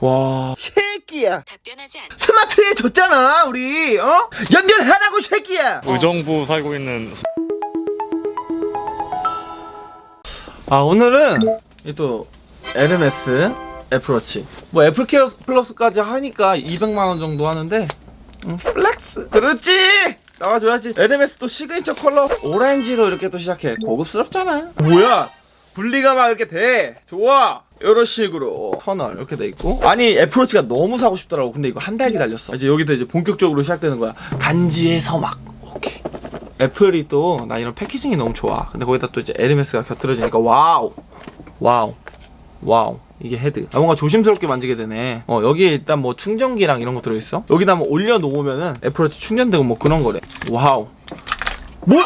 와. 새끼야. 답변하지 않. 스마트해졌잖아 우리 어? 연결하라고 새끼야. 의정부 살고 있는 아 오늘은 이 또 에르메스 애플워치. 뭐 애플케어 플러스까지 하니까 200만 원 정도 하는데 음, 플렉스. 그렇지! 나와줘야지. 에르메스 또 시그니처 컬러 오렌지로 이렇게 또 시작해. 고급스럽잖아. 뭐야? 분리가 막 이렇게 돼. 좋아 이런 식으로 터널 이렇게 돼 있고. 아니 애플워치가 너무 사고 싶더라고. 근데 이거 한 달 기다렸어. 이제 여기서 이제 본격적으로 시작되는 거야. 간지의 서막. 오케이. 애플이 또 나 이런 패키징이 너무 좋아. 근데 거기다 또 이제 에르메스가 곁들여지니까 와우. 와우. 와우. 이게 헤드. 아, 뭔가 조심스럽게 만지게 되네. 어 여기에 일단 뭐 충전기랑 이런 거 들어있어? 여기다 뭐 올려놓으면은 애플워치 충전되고 뭐 그런 거래. 와우. 뭐?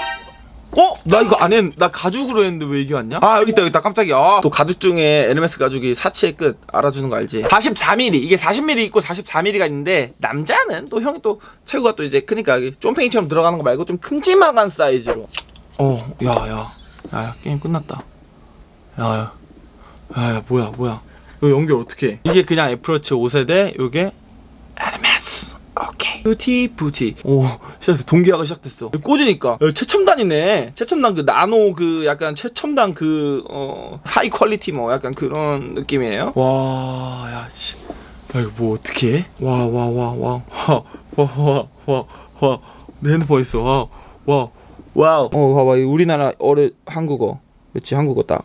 어? 나 이거 안 했, 나 가죽으로 했는데 왜 이게 왔냐? 아, 여기 있다, 여기 있다, 깜짝이야. 아, 또 가죽 중에 에르메스 가죽이 사치의 끝 알아주는 거 알지? 44mm, 이게 40mm 있고 44mm가 있는데, 남자는 또 형이 또 체구가 또 이제 크니까, 쫌팽이처럼 들어가는 거 말고 좀 큼지막한 사이즈로. 어, 야, 야. 야, 야, 게임 끝났다. 야, 야. 야, 야, 뭐야, 뭐야. 이거 연결 어떻게 해? 이게 그냥 애플워치 5세대, 요게 에르메스. 푸티 푸티. 오, 시작됐어. 동기화가 시작됐어. 꽂으니까 야, 최첨단이네. 최첨단 그 나노 그 약간 최첨단 그 어, 하이 퀄리티 뭐 약간 그런 느낌이에요. 와, 야, 씨. 야, 이거 뭐 어떻게 해? 와, 와, 와, 와. 와, 와. 내 핸드폰 있어. 와, 와. 와우. 어, 봐봐. 이 우리나라 어뢰 한국어. 그렇지, 한국어 딱.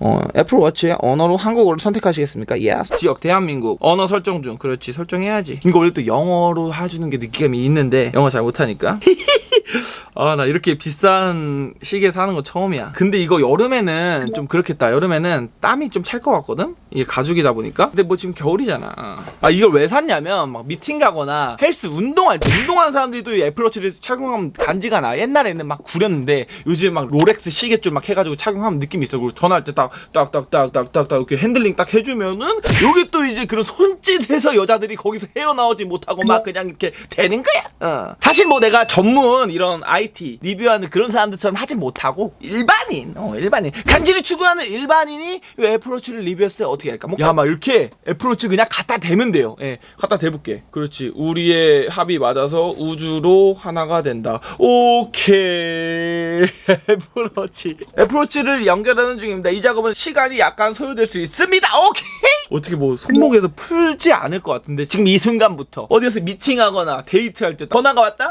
어, 애플 워치의 언어로 한국어를 선택하시겠습니까? Yes. 지역 대한민국. 언어 설정 중. 그렇지 설정해야지. 이거 원래 또 영어로 해주는 게 느낌이 있는데 영어 잘 못하니까. 아 나 이렇게 비싼 시계 사는 거 처음이야. 근데 이거 여름에는 좀 그렇겠다. 여름에는 땀이 좀 찰 것 같거든? 이게 가죽이다 보니까. 근데 뭐 지금 겨울이잖아. 아 이걸 왜 샀냐면 막 미팅 가거나 헬스 운동할 때 운동하는 사람들이 또이 애플워치를 착용하면 간지가 나. 옛날에는 막 구렸는데 요즘 막 롤렉스 시계줄 막 해가지고 착용하면 느낌이 있어. 그리고 전화할 때 딱딱딱딱딱딱 이렇게 핸들링 딱 해주면은 요게 또 이제 그런 손짓에서 여자들이 거기서 헤어나오지 못하고 막 그냥 이렇게 되는 거야. 어. 사실 뭐 내가 전문 이런 IT 리뷰하는 그런 사람들처럼 하진 못하고 일반인 어 일반인. 간지를 추구하는 일반인이 이 애플워치를 리뷰했을 때 어떻게 할까? 뭐, 야 막 이렇게 애플워치 그냥 갖다 대면 돼요. 예 갖다 대볼게. 그렇지. 우리의 합이 맞아서 우주로 하나가 된다. 오케이. 애플워치. 애플워치를 연결하는 중입니다. 이 작업은 시간이 약간 소요될 수 있습니다. 오케이! 어떻게 뭐 손목에서 풀지 않을 것 같은데? 지금 이 순간부터 어디서 미팅하거나 데이트할 때 전화가 왔다?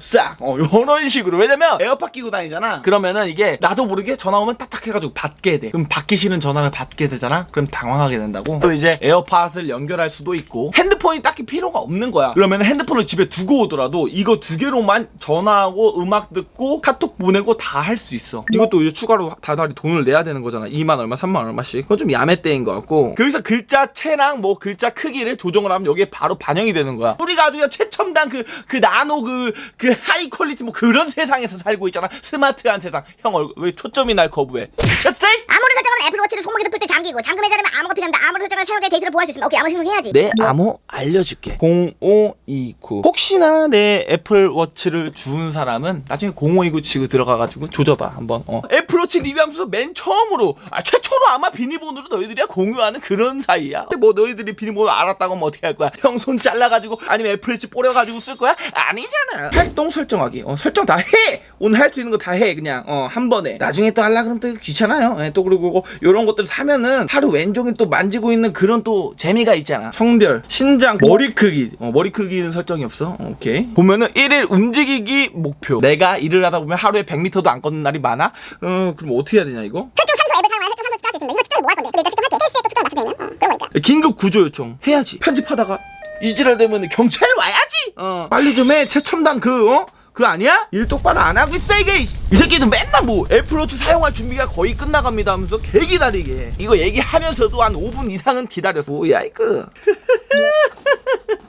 싹! 어, 요런 식으로. 왜냐면 에어팟 끼고 다니잖아. 그러면은 이게 나도 모르게 전화 오면 딱딱 해가지고 받게 돼. 그럼 받기 싫은 전화를 받게 되잖아? 그럼 당황하게 된다고. 또 이제 에어팟을 연결할 수도 있고 핸드폰이 딱히 필요가 없는 거야. 그러면 핸드폰을 집에 두고 오더라도 이거 두 개로만 전화하고 음악 듣고 카톡 보내고 다 할 수 있어. 이것도 이제 추가로 다달이 돈을 내야 되는 거잖아. 2만 얼마, 3만 얼마씩. 그건 좀 야매때인 것 같고. 거기서 글자체랑 뭐 글자 크기를 조정을 하면 여기에 바로 반영이 되는 거야. 우리가 아주 최첨단 그, 그 나노 그, 그 하이 퀄리티 뭐 그런 세상에서 살고 있잖아. 스마트한 세상. 형 얼굴 왜 초점이 날 거부해? 미쳤어? 아무리 설정하면 애플워치를 손목에서 풀때 잠기고 잠금해자려면 암호가 필요합니다. 아무리 설정하면 새벽에 데이트를 보할 수 있으면 오케이 암호 생성해야지. 내 암호 알려줄게 0529 혹시나 내 애플워치를 주운 사람은 나중에 0529 치고 들어가가지고 조져봐 한번 어. 애플워치 리뷰하면서 맨 처음으로 아, 최초로 아마 비밀번호를 너희들이랑 공유하는 그런 사이야 뭐 너희들이 비밀번호 알았다고 하면 어떻게 할 거야 형 손 잘라가지고 아니면 애플워치 뿌려가지고 쓸 거야? 아니잖아 활동 설정하기. 어, 설정 다 해! 오늘 할 수 있는 거 다 해 그냥. 어, 한 번에. 나중에 또 하려 그러면 또 귀찮아요. 예, 또 그리고 요런 것들 사면은 하루 왼종일 또 만지고 있는 그런 또 재미가 있잖아. 성별 신장 머리 크기. 어, 머리 크기는 설정이 없어? 어, 오케이. 보면은 1일 움직이기 목표. 내가 일을 하다 보면 하루에 100m도 안 걷는 날이 많아? 어 그럼 어떻게 해야 되냐 이거? 혈중 산소 앱을 사용하여 혈중 산소 측정할 수 있습니다. 이거 측정을 뭐할 건데? 근데 일단 측정할게. 헬스에 또 특정을 맞춰져 있는? 어, 그런 거니까. 긴급 구조 요청. 해야지. 편집하다가 이지랄 되면 경찰 와야지 어. 빨리 좀 해. 최첨단 그 어? 그 아니야? 일 똑바로 안 하고 있어 이게. 이 새끼는 맨날 뭐 애플워치 사용할 준비가 거의 끝나갑니다 하면서 개 기다리게. 이거 얘기하면서도 한 5분 이상은 기다렸어. 뭐야 이거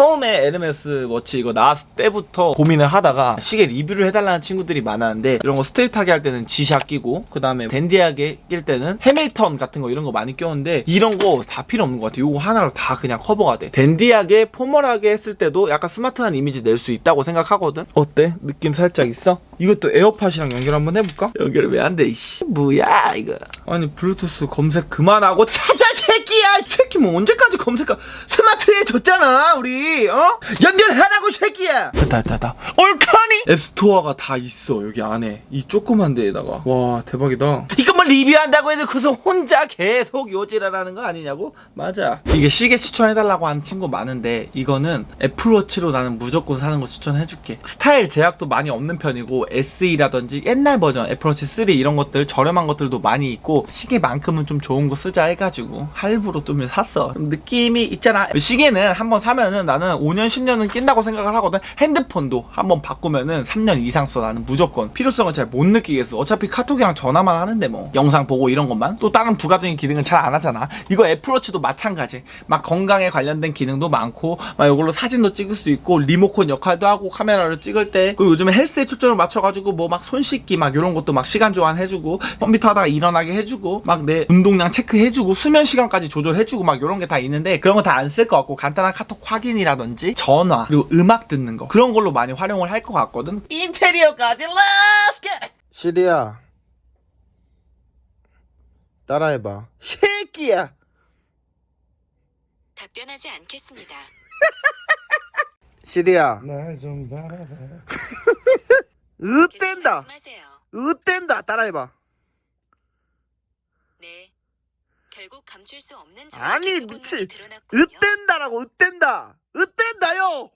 처음에 에르메스 워치 이거 나왔을 때부터 고민을 하다가 시계 리뷰를 해달라는 친구들이 많았는데 이런 거 스트레이트하게 할 때는 G샷 끼고 그 다음에 댄디하게 낄 때는 해밀턴 같은 거 이런 거 많이 껴는데 이런 거 다 필요 없는 것 같아 요거 하나로 다 그냥 커버가 돼 댄디하게 포멀하게 했을 때도 약간 스마트한 이미지 낼 수 있다고 생각하거든 어때? 느낌 살짝 있어? 이것도 에어팟이랑 연결 한번 해볼까? 연결 왜 안 돼? 이씨 뭐야 이거 아니 블루투스 검색 그만하고 찾아 새끼야 이 새끼 뭐 언제까지 검색하 스마트 해졌잖아 우리. 어? 연결하라고 새끼야. 됐다 됐다 됐다. 올카니? 앱스토어가 다 있어 여기 안에. 이 조그만 데에다가. 와 대박이다. 뭐 리뷰한다고 해놓고서 혼자 계속 요지랄하는 거 아니냐고? 맞아. 이게 시계 추천해달라고 하는 친구 많은데 이거는 애플워치로 나는 무조건 사는 거 추천해줄게. 스타일 제약도 많이 없는 편이고 SE라든지 옛날 버전 애플워치 3 이런 것들 저렴한 것들도 많이 있고 시계만큼은 좀 좋은 거 쓰자 해가지고 할부로 좀 샀어. 좀 느낌이 있잖아. 시계는 한번 사면은 나는 5년 10년은 낀다고 생각을 하거든. 핸드폰도 한번 바꾸면은 3년 이상 써 나는 무조건. 필요성을 잘 못 느끼겠어. 어차피 카톡이랑 전화만 하는데 뭐 영상 보고 이런 것만? 또 다른 부가적인 기능은 잘 안 하잖아. 이거 애플워치도 마찬가지. 막 건강에 관련된 기능도 많고 막 이걸로 사진도 찍을 수 있고 리모컨 역할도 하고 카메라로 찍을 때 그리고 요즘에 헬스에 초점을 맞춰가지고 뭐 막 손 씻기 막 이런 것도 막 시간 조환 해주고 컴퓨터 하다가 일어나게 해주고 막 내 운동량 체크해주고 수면 시간까지 조절해주고 막 이런 게 다 있는데 그런 거 다 안 쓸 것 같고 간단한 카톡 확인이라든지 전화 그리고 음악 듣는 거. 그런 걸로 많이 활용을 할 것 같거든. 인테리어까지 Let's get 시리야 따라해봐 새끼야 답변하지 않겠습니다. 시리야 날좀 바라봐. 계속 으뗀다 말씀하세요. 으뗀다 따라해봐 네. 결국 감출 수 없는 아니, 저의 미친. 개그 본능이 드러났군요. 으뗀다라고 으뗀다 으뗀다요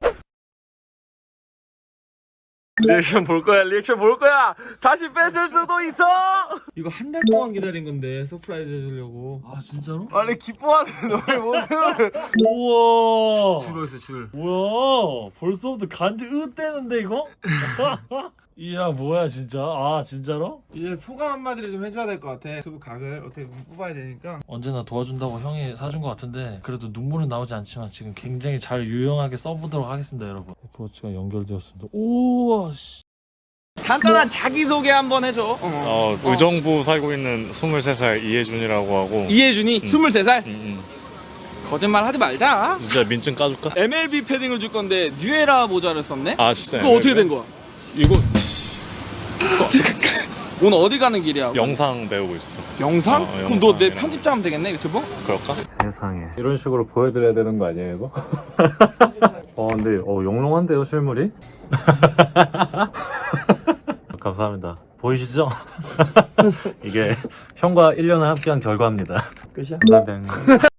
리액션 볼 거야 리액션 볼 거야 다시 뺏을 수도 있어 이거 한 달 동안 기다린 건데 서프라이즈 해주려고 아 진짜로? 원래 기뻐하는 너의 모습을 우와. 줄어 있어 줄 뭐야? 벌써부터 간지 으떼는데 이거? 이야 뭐야 진짜? 아 진짜로? 이제 소감 한마디를 좀 해줘야 될 것 같아 유튜브 각을 어떻게 보면 뽑아야 되니까 언제나 도와준다고 형이 사준 것 같은데 그래도 눈물은 나오지 않지만 지금 굉장히 잘 유용하게 써보도록 하겠습니다 여러분 애플워치가 연결되었습니다 우와 씨. 간단한 자기소개 한번 해줘 어. 어, 의정부 살고 있는 23살 이혜준이라고 하고 이혜준이 음. 23살 음, 음. 거짓말 하지 말자 진짜 민증 까줄까? MLB 패딩을 줄 건데 뉴에라 모자를 썼네? 아 진짜 그거 어떻게 된 거야? 이거 오늘 어디 가는 길이야? 영상 배우고 있어 영상? 어, 그럼 너 내 영상이랑. 편집자 하면 되겠네 유튜브? 그럴까? 세상에 이런 식으로 보여드려야 되는 거 아니에요 이거? 어 근데 어 영롱한데요 실물이? 감사합니다 보이시죠? 이게 형과 1년을 함께한 결과입니다 끝이야? 감사합니다 형님